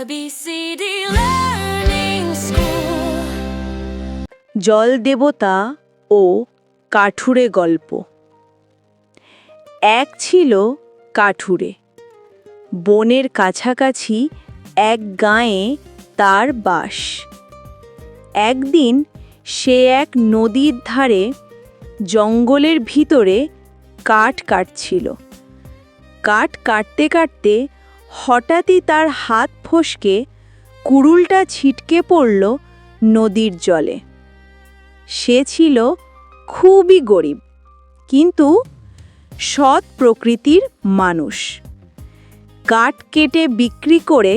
ABCD Learning School. জল দেবতা ও কাঠুরে গল্প। এক ছিল কাঠুরে। বনের কাছাকাছি এক গাঁয়ে তার বাস। একদিন সে এক নদীর ধারে জঙ্গলের ভিতরে কাঠ কাটছিল। কাঠ কাটতে কাটতে হঠাৎই তার হাত ফসকে কুড়ুলটা ছিটকে পড়ল নদীর জলে। সে ছিল খুবই গরিব, কিন্তু সৎ প্রকৃতির মানুষ। কাঠ কেটে বিক্রি করে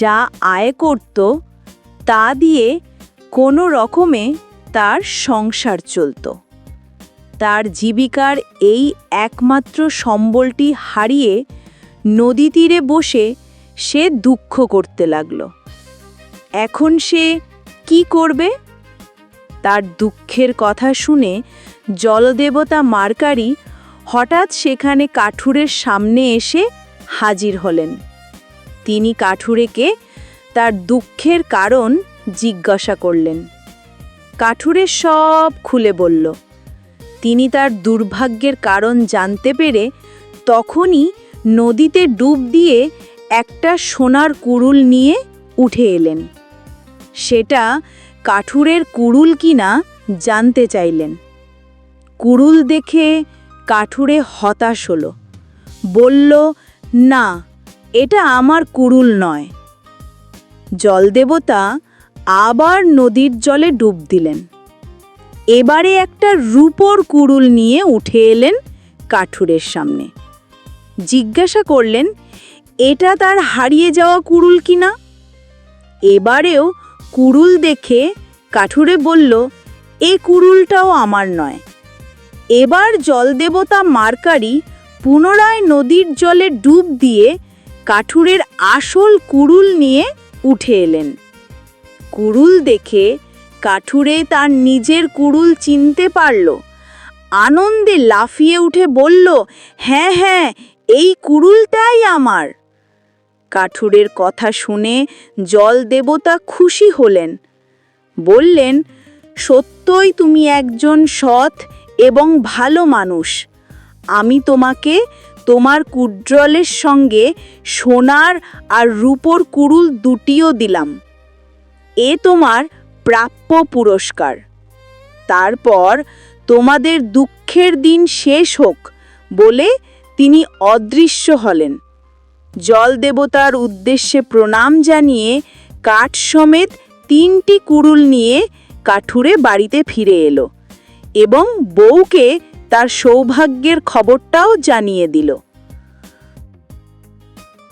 যা আয় করত, তা দিয়ে কোনো রকমে তার সংসার চলত। তার জীবিকার এই একমাত্র সম্বলটি হারিয়ে নদী তীরে বসে সে দুঃখ করতে লাগল। এখন সে কি করবে? তার দুঃখের কথা শুনে জলদেবতা মার্কারি হঠাৎ সেখানে কাঠুরের সামনে এসে হাজির হলেন। তিনি কাঠুরেকে তার দুঃখের কারণ জিজ্ঞাসা করলেন। কাঠুরে সব খুলে বলল। তিনি তার দুর্ভাগ্যের কারণ জানতে পেরে তখনই নদীতে ডুব দিয়ে একটা সোনার কুড়ুল নিয়ে উঠে এলেন। সেটা কাঠুরের কুড়ুল কিনা জানতে চাইলেন। কুড়ুল দেখে কাঠুরে হতাশ হলো। বলল, না, এটা আমার কুড়ুল নয়। জলদেবতা আবার নদীর জলে ডুব দিলেন। এবারে একটা রূপোর কুড়ুল নিয়ে উঠে এলেন কাঠুরের সামনে। জিজ্ঞাসা করলেন এটা তার হারিয়ে যাওয়া কুড়ুল কিনা? এবারেও কুড়ুল দেখে কাঠুরে বলল, এ কুড়ুলটাও আমার নয়। এবার জলদেবতা মার্কারি পুনরায় নদীর জলে ডুব দিয়ে কাঠুরের আসল কুড়ুল নিয়ে উঠে এলেন। কুড়ুল দেখে কাঠুরে তার নিজের কুড়ুল চিনতে পারল। আনন্দে লাফিয়ে উঠে বলল হ্যাঁ হ্যাঁ এই কুড়ুলটাই আমার। কাঠুরের কথা শুনে জল দেবতা খুশি হলেন। বললেন, সত্যই তুমি একজন সৎ এবং ভালো মানুষ। আমি তোমাকে তোমার কুড্রলের সঙ্গে সোনার আর রূপোর কুরুল দুটিও দিলাম। এ তোমার প্রাপ্য পুরস্কার। তারপর তোমাদের দুঃখের দিন শেষ হোক বলে তিনি অদৃশ্য হলেন। জল দেবতার উদ্দেশ্যে প্রণাম জানিয়ে কাঠ সমেত তিনটি কুড়ুল নিয়ে কাঠুরে বাড়িতে ফিরে এলো এবং বউকে তার সৌভাগ্যের খবরটাও জানিয়ে দিল।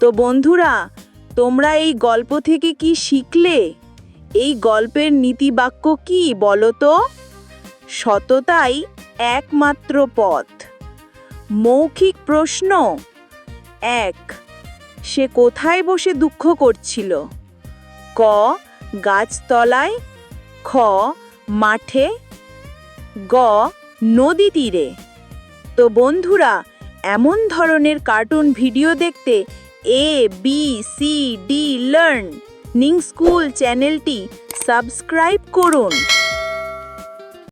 তো বন্ধুরা, তোমরা এই গল্প থেকে কি শিখলে? এই গল্পের নীতিবাক্য কি বলো তো? সততাই একমাত্র পথ। মৌখিক প্রশ্ন, এক সে কোথায় বসে দুঃখ করছিল? ক, গাছতলায়, খ, মাঠে, গ, নদী তীরে। তো বন্ধুরা, এমন ধরনের কার্টুন ভিডিও দেখতে A B C D learning school চ্যানেলটি সাবস্ক্রাইব করুন।